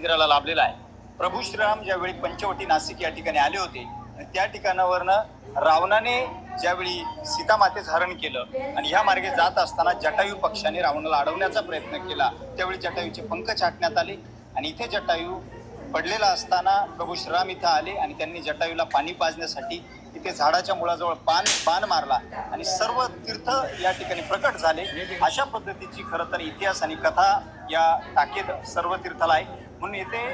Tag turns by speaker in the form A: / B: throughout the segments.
A: मंदिराला लाभलेला आहे. प्रभू श्रीराम ज्यावेळी पंचवटी नाशिक या ठिकाणी आले होते त्या ठिकाणावरनं रावणाने ज्यावेळी सीतामातेचं हरण केलं आणि ह्या मार्गे जात असताना जटायू पक्षाने रावणाला अडवण्याचा प्रयत्न केला त्यावेळी जटायूचे पंख छाटण्यात आले आणि इथे जटायू पडलेला असताना प्रभू श्रीराम इथं आले आणि त्यांनी जटायूला पाणी पाजण्यासाठी तिथे झाडाच्या मुळाजवळ पान पान मारला आणि सर्व तीर्थ या ठिकाणी प्रकट झाले. अशा पद्धतीची खरं तर इतिहास आणि कथा या टाकेत सर्व तीर्थाला आहे. म्हणून येथे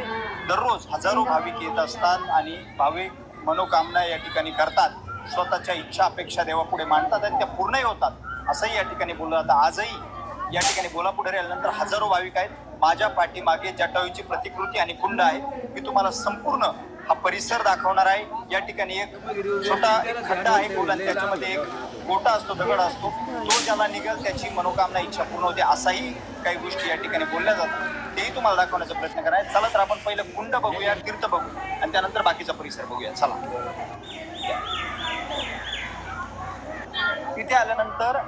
A: दररोज हजारो भाविक येत असतात आणि भाविक मनोकामना या ठिकाणी करतात. स्वतःच्या इच्छा अपेक्षा देवापुढे मांडतात आणि त्या पूर्णही होतात. असंही या ठिकाणी बोललं जातं. आजही या ठिकाणी बोलापुढे आल्यानंतर हजारो भाविक आहेत. माझ्या पाठीमागे जटायूची प्रतिकृती आणि कुंड आहे. मी तुम्हाला संपूर्ण हा परिसर दाखवणार आहे. या ठिकाणी एक छोटा खड्डा आहे गोल आणि त्याच्यामध्ये एक गोटा असतो दगड असतो. तो ज्याला निघेल त्याची मनोकामना इच्छा पूर्ण होते असाही काही गोष्टी या ठिकाणी बोलल्या जातात. तेही तुम्हाला दाखवण्याचा प्रयत्न करायचा. चला तर आपण पहिलं कुंड बघूया तीर्थ बघू आणि त्यानंतर बाकीचा परिसर बघूया. चला. तिथे आल्यानंतर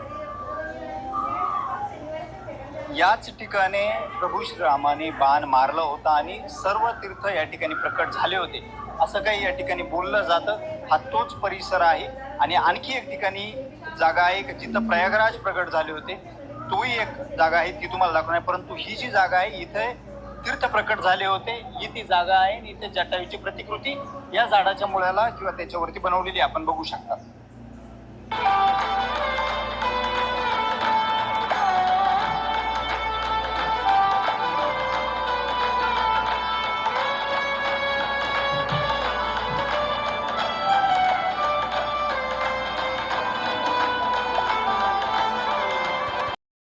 A: याच ठिकाणी प्रभू श्रीरामाने बाण मारलं होतं आणि सर्व तीर्थ या ठिकाणी प्रकट झाले होते. असं काही या ठिकाणी बोललं जातं. हा तोच परिसर आहे. आणि आणखी एक ठिकाणी जागा आहे की जिथं प्रयागराज प्रकट झाले होते. तोही एक जागा आहे ती तुम्हाला दाखवणार आहे. परंतु ही जी जागा आहे इथे तीर्थ प्रकट झाले होते. ही ती जागा आहे आणि इथे जटायूची प्रतिकृती या झाडाच्या मुळाला किंवा त्याच्यावरती बनवलेली आपण बघू शकता.